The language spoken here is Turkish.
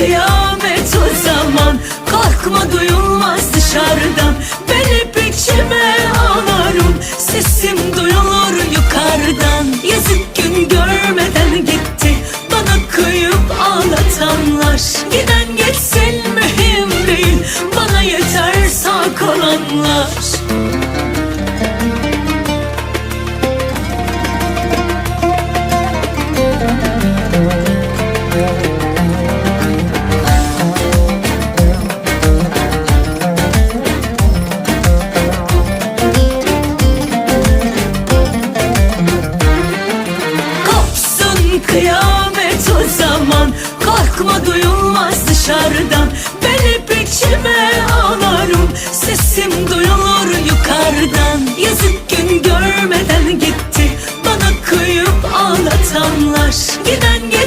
kıyamet o zaman. Korkma duyulmaz dışarıdan. Ben hep içime Sesim duyulur yukarıdan. Yazık gün görmeden gitti. Bana kıyıp ağlatanlar. Giden geçsin mühim değil. Bana yeter sağ kalanlar kıyamet o zaman. Korkma duyulmaz dışarıdan. Ben hep içime ağlarım. Sesim duyulur yukarıdan. Yazık gün görmeden gitti. Bana kıyıp ağlatanlar. Giden giden